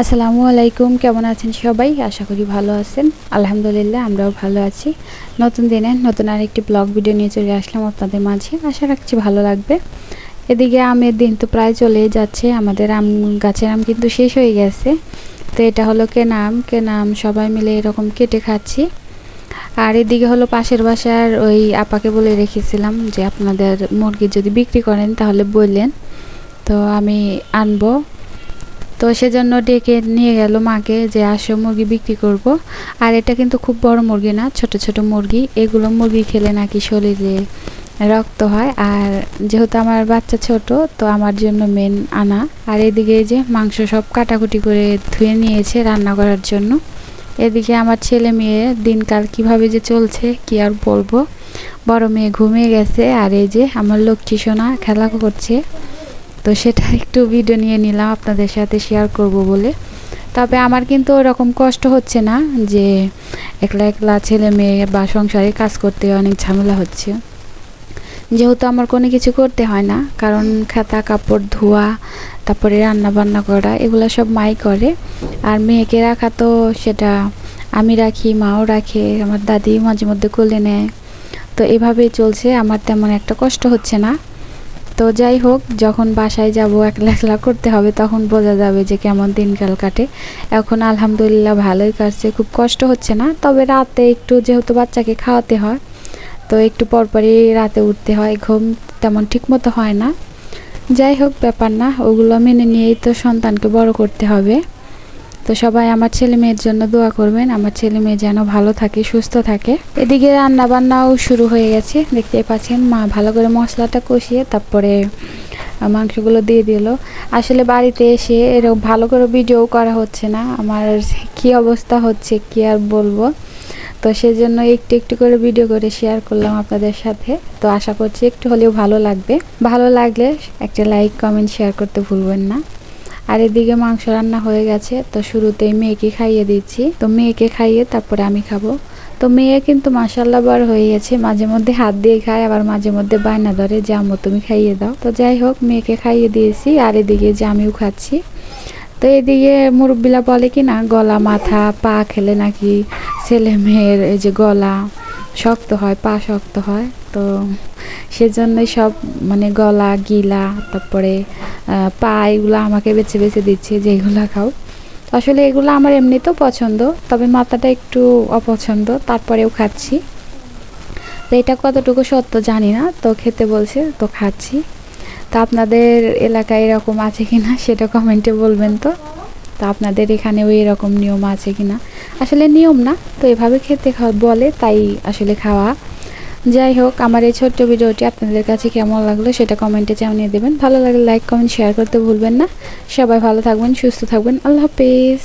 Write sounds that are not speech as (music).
আসসালামু আলাইকুম, কেমন আছেন সবাই? আশা করি ভালো আছেন। আলহামদুলিল্লাহ, আমরাও ভালো আছি। নতুন দিনে নতুন আরেকটি ব্লগ ভিডিও নিয়ে চলে আসলাম আপনাদের মাঝে। আশা রাখছি ভালো লাগবে। এদিকে আমের দিন তো প্রায় চলে যাচ্ছে। আমাদের আম, গাছের আম কিন্তু শেষ হয়ে গেছে। তো এটা হলো কেনা আম। কেনা আম সবাই মিলে এরকম কেটে খাচ্ছি। আর এদিকে হলো পাশের বাসার ওই আপাকে বলে রেখেছিলাম যে, আপনাদের মুরগি যদি বিক্রি করেন তাহলে বললেন, তো আমি আনব। তো সেজন্য ডেকে নিয়ে গেল মাকে যে, আসো, মুরগি বিক্রি করব। আর এটা কিন্তু খুব বড় মুরগি না, ছোট ছোট মুরগি। এগুলো মুরগি খেলে নাকি শরীরে রক্ত হয়। আর যেহেতু আমার বাচ্চা ছোট, তো আমার জন্য মেন আনা। আর এদিকে যে, মাংস সব কাটাকুটি করে ধুয়ে নিয়েছে রান্না করার জন্য। এদিকে আমার ছেলে মেয়ে দিনকাল কীভাবে যে চলছে, কি আর বলব? বড় মেয়ে ঘুমিয়ে গেছে। আর এই যে, আমার লক্ষ্মী সোনা খেলা করছে। তো সেটা একটু ভিডিও নিয়ে নিলাম, আপনাদের সাথে শেয়ার করব বলে। তবে আমার কিন্তু ওরকম কষ্ট হচ্ছে না যে একলা একলা ছেলে মেয়ে বা সংসারে কাজ করতে অনেক ঝামেলা হচ্ছে। যেহেতু আমার কোনো কিছু করতে হয় না, কারণ খাতা, কাপড়, ধোয়া, তারপরে রান্না বান্না করা, এগুলো সব মাই করে। আর মেয়েকে রাখা তো সেটা আমি রাখি, মাও রাখে, আমার দাদি মাঝে মধ্যে কোলে নেয়। তো এভাবেই চলছে, আমার তেমন একটা কষ্ট হচ্ছে না। তো যাই হোক, যখন বাসায় যাব, একলা একলা করতে হবে, তখন বোঝা যাবে যে কেমন দিনকাল কাটে। এখন আলহামদুলিল্লাহ ভালোই কাটছে, খুব কষ্ট হচ্ছে না, তবে রাতে একটু যেহেতু বাচ্চাকে খাওয়াতে হয়, তো একটু পরপরই রাতে উঠতে হয়, ঘুম তেমন ঠিক মতো হয় না। যাই হোক, ব্যাপার না, ওগুলো মেনে নিয়েই তো সন্তানকে বড় করতে হবে। তো সবাই আমার ছেলে মেয়ের জন্য দোয়া করবেন। আমার ছেলে মেয়ে যেন ভালো থাকে, সুস্থ থাকে। এদিকে রান্না বান্নাও শুরু হয়ে গেছে। দেখতে পাচ্ছেন মা ভালো করে মশলাটা কষিয়ে তারপরে মাংসগুলো দিয়ে দিল। আসলে বাড়িতে এসে এরকম ভালো করে ভিডিও করা হচ্ছে না। আমার কি অবস্থা হচ্ছে কি আর বলব? তো সেজন্য একটু একটু করে ভিডিও করে শেয়ার করলাম আপনাদের সাথে। তো আশা করছি একটু হলেও ভালো লাগবে। ভালো লাগলে একটা লাইক কমেন্ট শেয়ার করতে ভুলবেন না। আর এদিকে মাংস রান্না হয়ে গেছে, তো শুরুতেই মেয়েকে খাইয়ে দিচ্ছি। তো মেয়েকে খাইয়ে তারপরে আমি খাব। তো মেয়ে কিন্তু মাসাল্লাহ বার হয়ে গেছে, মাঝে মধ্যে হাত দিয়ে খায়, আবার মাঝে মধ্যে বায়না ধরে, যে আম্মু তুমি খাইয়ে দাও। তো যাই হোক, মেয়েকে খাইয়ে দিয়েছি, আর এদিকে যে আমিও খাচ্ছি। তো এদিকে মুরব্বিলা বলে কি না, গলা, মাথা, পা খেলে নাকি ছেলে মেয়ের এই যে গলা শক্ত হয়, পা শক্ত হয়। তো সেজন্যই সব মানে গলা, গিলা, তারপরে পা এগুলো আমাকে বেছে বেছে দিচ্ছে যে এগুলো খাও। আসলে এগুলো আমার এমনিতেও পছন্দ, তবে মাথাটা একটু অপছন্দ, তারপরেও খাচ্ছি। তো এটা কতটুকু সত্য জানি না, তো খেতে বলছে, তো খাচ্ছি। তো আপনাদের এলাকায় এরকম আছে কি না (laughs) সেটা কমেন্টে বলবেন তো। তো আপনাদের এখানেও এরকম নিয়ম আছে কি না আসলে নিয়ম না, তো এভাবে খেতে বলে, তাই আসলে খাওয়া যাই হোক আমার এই ছোট্ট ভিডিওটি আপনাদের কাছে কেমন লাগল সেটা কমেন্টে জানিয়ে দেবেন। ভালো লাগলে লাইক, কমেন্ট শেয়ার করতে ভুলবেন না। সবাই ভালো থাকবেন, সুস্থ থাকবেন। আল্লাহ হাফিজ।